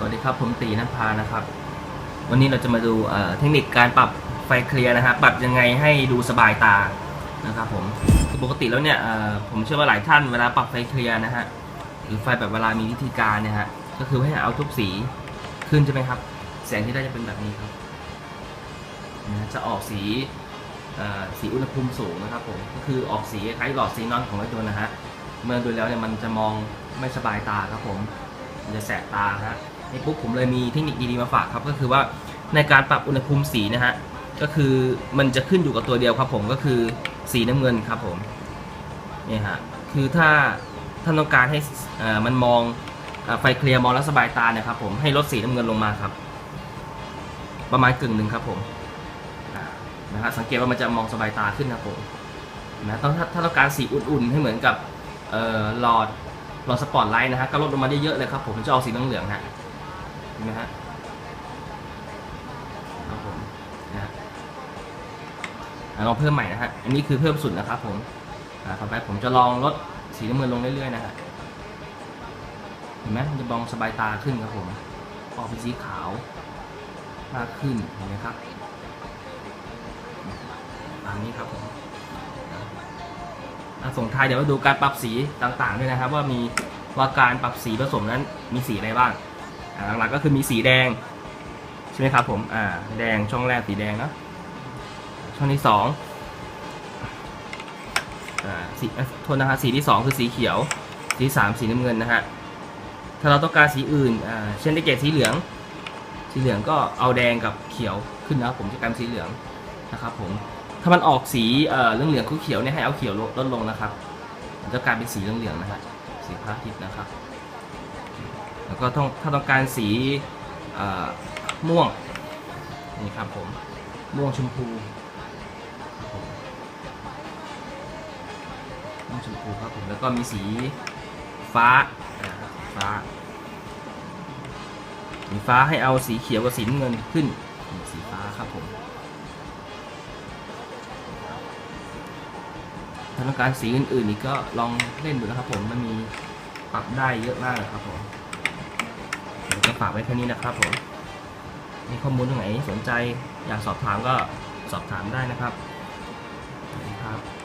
สวัสดีครับผมตีนภานะครับ วันนี้เราจะมาดูเทคนิคการปรับไฟเคลียร์นะฮะปรับยังไงให้ดูสบายตานะครับผมคือปกติแล้วเนี่ยผมเชื่อว่าหลายท่านเวลาปรับไฟเคลียร์นะฮะหรือไฟแบบเวลามีวิธีการเนี่ยฮะก็คือให้เอาทุกสีขึ้นใช่ไหมครับ แสงที่ได้จะเป็นแบบนี้ครับนะจะออกสีสีอุณหภูมิสูงนะครับผมก็คือออกสีคล้ายหลอดซีนอนของรถยนต์นะฮะเมื่อดูแล้วเนี่ยมันจะมองไม่สบายตาครับผมมันจะแสบตาฮะ ในปุ๊บผมเลยมีเทคนิคดีๆมาฝากครับ ก็คือว่าในการปรับอุณหภูมิสีนะฮะก็คือมันจะขึ้นอยู่กับตัวเดียวครับผมก็คือสีน้ำเงินครับผมนี่ฮะคือถ้าท่านต้องการให้มันมองอไฟเคลียร์มองแล้วสบายตาเนี่ยครับผมให้ลดสีน้ำเงินลงมาครับ ประมาณกึ่งหนึ่งครับผมนะฮะสังเกตว่ามันจะมองสบายตาขึ้นครับผมนะต้องถ้าถ้าต้องการสีอุ่นๆให้เหมือนกับหลอดหลอดสปอตไลท์นะฮะก็ลดลงมาได้เยอะเลยครับผมจะออกสีเหลืองๆฮะ ห็นไหมฮะครับผมนะฮะลองเพิ่มใหม่นะฮะ อันนี้คือเพิ่มสุดนะครับผมอ่าต่อไปผมจะลองลดสีน้ำเงินลงเรื่อยๆนะฮะ เห็นไหมจะมองสบายตาขึ้นครับผม ออกเป็นสีขาวมากขึ้นเห็นไหมครับตามนี้ครับผมอะส่งท้ายเดี๋ยวมาดูการปรับสีต่างๆด้วยนะครับ ว่ามีว่าการปรับสีผสมนั้นมีสีอะไรบ้าง หลักๆก็คือมีสีแดงใช่ไหมครับผมอ่าแดงช่องแรกสีแดงเนอะช่องที่สองอ่าสีโทษนะฮะสีที่สองคือสีเขียว สีสามสีน้ำเงินนะฮะถ้าเราต้องการสีอื่นอ่าเช่นได้แก่สีเหลือง สีเหลืองก็เอาแดงกับเขียวขึ้นนะครับผมจะกลายเป็นสีเหลืองนะครับผมถ้ามันออกสีเอ่อเหลืองเหลืองๆเขียวเนี่ยให้เอาเขียวลดลงนะครับ มันจะกลายเป็นสีเหลืองเหลืองนะฮะสีพระอาทิตย์นะครับ ก็ต้องถ้าต้องการสีม่วงนี่ครับผมม่วงชมพูม่วงชมพูครับผมแล้วก็มีสีฟ้าฟ้าสีฟ้าให้เอาสีเขียวกับสีเงินขึ้นสีฟ้าครับผมถ้าต้องการสีอื่นๆอีกก็ลองเล่นดูนะครับผมมันมีปรับได้เยอะมากเลยครับผม ฝากไว้แค่นี้นะครับผม มีข้อมูลตรงไหนสนใจอยากสอบถามก็สอบถามได้นะครับสวัครับ